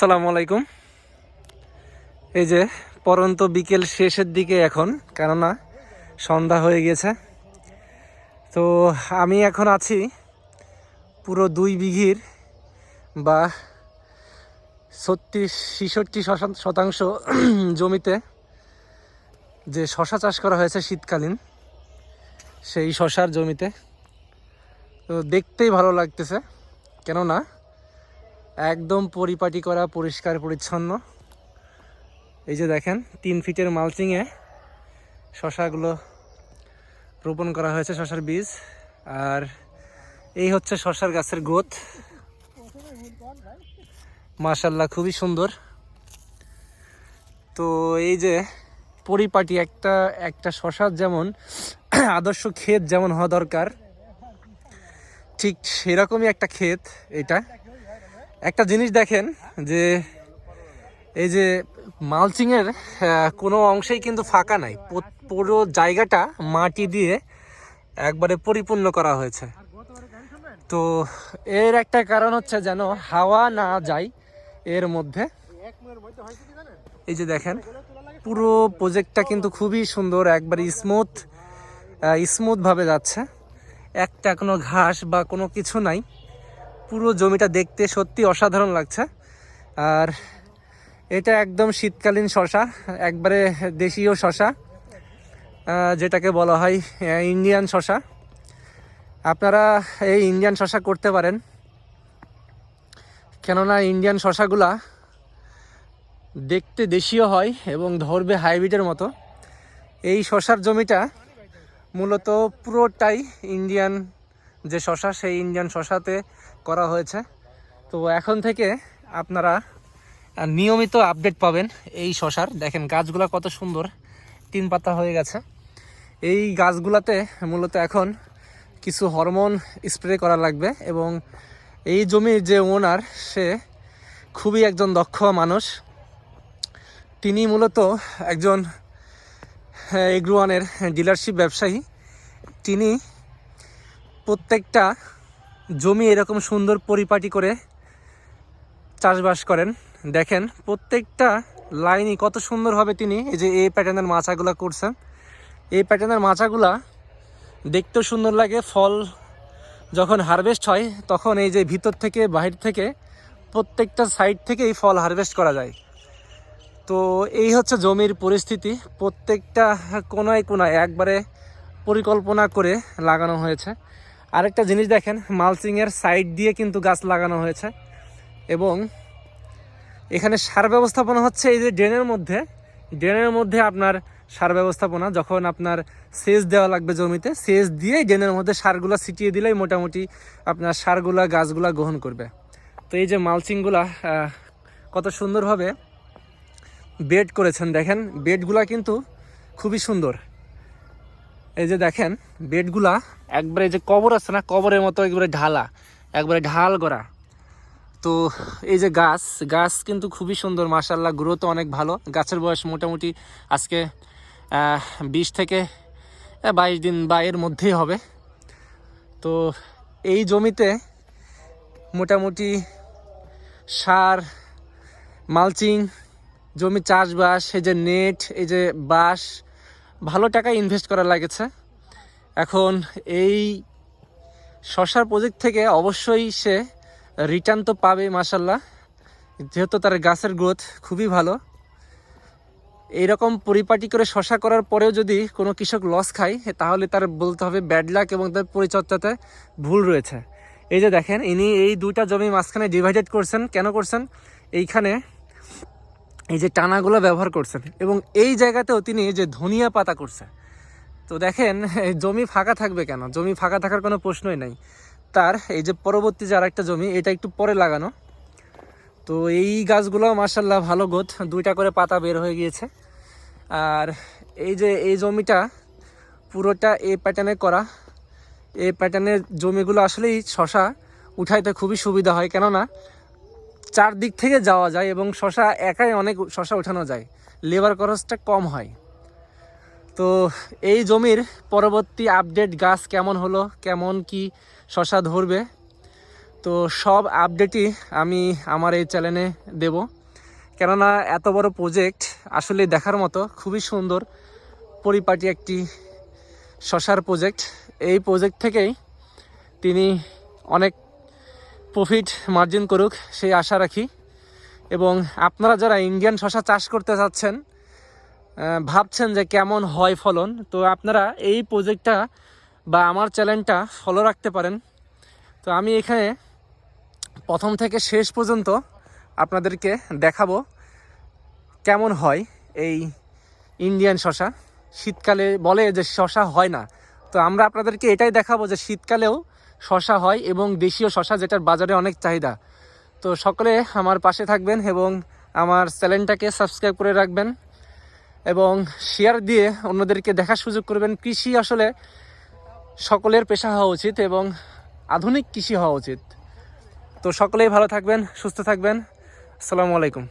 আসসালামু আলাইকুম। এই যে, পরন্ত বিকেল শেষের দিকে এখন, কেননা সন্ধ্যা হয়ে গেছে। তো আমি এখন আছি পুরো দুই বিঘির বা ছত্রিশ, ছিষট্টি শতাংশ জমিতে যে শশা চাষ করা হয়েছে শীতকালীন, সেই শশার জমিতে। তো দেখতেই ভালো লাগতেছে, কেননা একদম পরিপাটি করা, পরিষ্কার, পরিচ্ছন্ন। এই যে দেখেন, তিন ফিটের মালচিংয়ে শশাগুলো রোপণ করা হয়েছে, শশার বীজ। আর এই হচ্ছে শশার গাছের গোত। মাশাল্লাহ, খুবই সুন্দর। তো এই যে পরিপাটি একটা একটা শশার যেমন আদর্শ ক্ষেত যেমন হওয়া দরকার, ঠিক সেরকমই একটা ক্ষেত এটা। একটা জিনিস দেখেন যে এই যে মালচিংয়ের কোনো অংশেই কিন্তু ফাঁকা নাই। পুরো জায়গাটা মাটি দিয়ে একবারে পরিপূর্ণ করা হয়েছে। তো এর একটা কারণ হচ্ছে যেন হাওয়া না যায় এর মধ্যে। এই যে দেখেন, পুরো প্রজেক্টটা কিন্তু খুবই সুন্দর, একবারে স্মুথ স্মুথ ভাবে যাচ্ছে। একটা কোনো ঘাস বা কোনো কিছু নাই। পুরো জমিটা দেখতে সত্যি অসাধারণ লাগছে। আর এটা একদম শীতকালীন শশা, একবারে দেশীয় শশা যেটাকে বলা হয় ইন্ডিয়ান শশা। আপনারা এই ইন্ডিয়ান শশা করতে পারেন। কেননা ইন্ডিয়ান শশাগুলা দেখতে দেশীয় হয় এবং ধরবে হাইব্রিডের মতো। এই শশার জমিটা মূলত পুরোটাই ইন্ডিয়ান যে শশা, সেই ইন্ডিয়ান শশাতে করা হয়েছে। তো এখন থেকে আপনারা নিয়মিত আপডেট পাবেন এই শশার। দেখেন গাছগুলো কত সুন্দর তিন পাতা হয়ে গেছে। এই গাছগুলাতে মূলত এখন কিছু হরমোন স্প্রে করা লাগবে এবং এই জমির যে ওনার, সে খুবই একজন দক্ষ মানুষ। তিনি মূলত একজন এগ্রোয়ানের ডিলারশিপ ব্যবসায়ী। তিনি প্রত্যেকটা জমি এরকম সুন্দর পরিপাটি করে চাষবাস করেন। দেখেন, প্রত্যেকটা লাইনই কত সুন্দরভাবে তিনি। এই যে এই প্যাটার্নের মাচাগুলা করছেন। এই প্যাটার্নের মাছাগুলা দেখতেও সুন্দর লাগে। ফল যখন হারভেস্ট হয়, তখন এই যে ভিতর থেকে, বাহির থেকে, প্রত্যেকটা সাইড থেকেই ফল হারভেস্ট করা যায়। তো এই হচ্ছে জমির পরিস্থিতি। প্রত্যেকটা কোনায় কোনায় একবারে পরিকল্পনা করে লাগানো হয়েছে। আরেকটা জিনিস দেখেন, মালচিংয়ের সাইড দিয়ে কিন্তু গাছ লাগানো হয়েছে এবং এখানে সার ব্যবস্থাপনা হচ্ছে এই যে ড্রেনের মধ্যে। ড্রেনের মধ্যে আপনার সার ব্যবস্থাপনা, যখন আপনার সেচ দেওয়া লাগবে জমিতে, সেচ দিয়ে ড্রেনের মধ্যে সারগুলো ছিটিয়ে দিলেই মোটামুটি আপনার সারগুলা, গাছগুলা গ্রহণ করবে। তো এই যে মালচিংগুলা কত সুন্দরভাবে বেড করেছেন। দেখেন, বেডগুলা কিন্তু খুবই সুন্দর। এই যে দেখেন, বেডগুলা একবারে যে কবর আছে না, কবরের মতো একবারে ঢালা, একবারে ঢাল করা। তো এই যে গাছ গাছ কিন্তু খুবই সুন্দর মাসাল্লাহ গ্রোথ অনেক ভালো। গাছের বয়স মোটামুটি আজকে বিশ থেকে বাইশ দিন বা এর মধ্যেই হবে। তো এই জমিতে মোটামুটি সার, মালচিং, জমি চাষবাস, এই যে নেট, এই যে বাঁশ ভালো টাকা ইনভেস্ট করা লাগেছে। এখন এই শশার প্রজেক্ট থেকে অবশ্যই সে রিটার্ন তো পাবে মাসাল্লাহ যেহেতু তার গাছের গ্রোথ খুবই ভালো। এইরকম পরিপাটি করে শশা করার পরেও যদি কোনো কৃষক লস খায়, তাহলে তার বলতে হবে ব্যাড লাক এবং তার পরিচর্যাতে ভুল রয়েছে। এই যে দেখেন, ইনি এই দুইটা জমি মাঝখানে ডিভাইডেড করছেন। কেন করছেন? এইখানে এই যে টানাগুলো ব্যবহার করছেন, এবং এই জায়গাতেও তিনি যে ধনিয়া পাতা করছে তো দেখেন জমি ফাঁকা থাকবে কেন? জমি ফাঁকা থাকার কোনো প্রশ্নই নাই। তার এই যে পরবর্তী যে আরেকটা জমি, এটা একটু পরে লাগানো। তো এই গাছগুলো মার্শাল্লাহ ভালো গোথ দুইটা করে পাতা বের হয়ে গিয়েছে। আর এই যে এই জমিটা পুরোটা এই প্যাটার্নে করা। এই প্যাটার্নের জমিগুলো আসলেই শশা উঠাইতে খুবই সুবিধা হয়। কেননা চারদিক থেকে যাওয়া যায় এবং শশা একাই অনেক শশা ওঠানো যায়। লেবার খরচটা কম হয়। তো এই জমির পরবর্তী আপডেট গাছ কেমন হলো, কেমন কি শশা ধরবে, তো সব আপডেটই আমি আমার এই চ্যানেলে দেব। কেননা এত বড় প্রজেক্ট আসলে দেখার মতো খুবই সুন্দর, পরিপাটি একটি শশার প্রজেক্ট এই প্রজেক্ট থেকেই তিনি অনেক প্রফিট মার্জিন করুক, সেই আশা রাখি। এবং আপনারা যারা ইন্ডিয়ান শশা চাষ করতে চাচ্ছেন ভাবছেন যে কেমন হয় ফলন, তো আপনারা এই প্রজেক্টটা বা আমার চ্যানেলটা ফলো রাখতে পারেন। তো আমি এখানে প্রথম থেকে শেষ পর্যন্ত আপনাদেরকে দেখাবো কেমন হয় এই ইন্ডিয়ান শশা। শীতকালে বলে যে শশা হয় না তো আমরা আপনাদেরকে এটাই দেখাবো যে শীতকালেও শশা হয় এবং দেশীয় শশা যেটার বাজারে অনেক চাহিদা। তো সকলে আমার পাশে থাকবেন এবং আমার চ্যানেলটাকে সাবস্ক্রাইব করে রাখবেন এবং শেয়ার দিয়ে অন্যদেরকে দেখার সুযোগ করবেন। কৃষি আসলে সকলের পেশা হওয়া উচিত এবং আধুনিক কৃষি হওয়া উচিত। তো সকলেই ভালো থাকবেন, সুস্থ থাকবেন। আসসালামু আলাইকুম।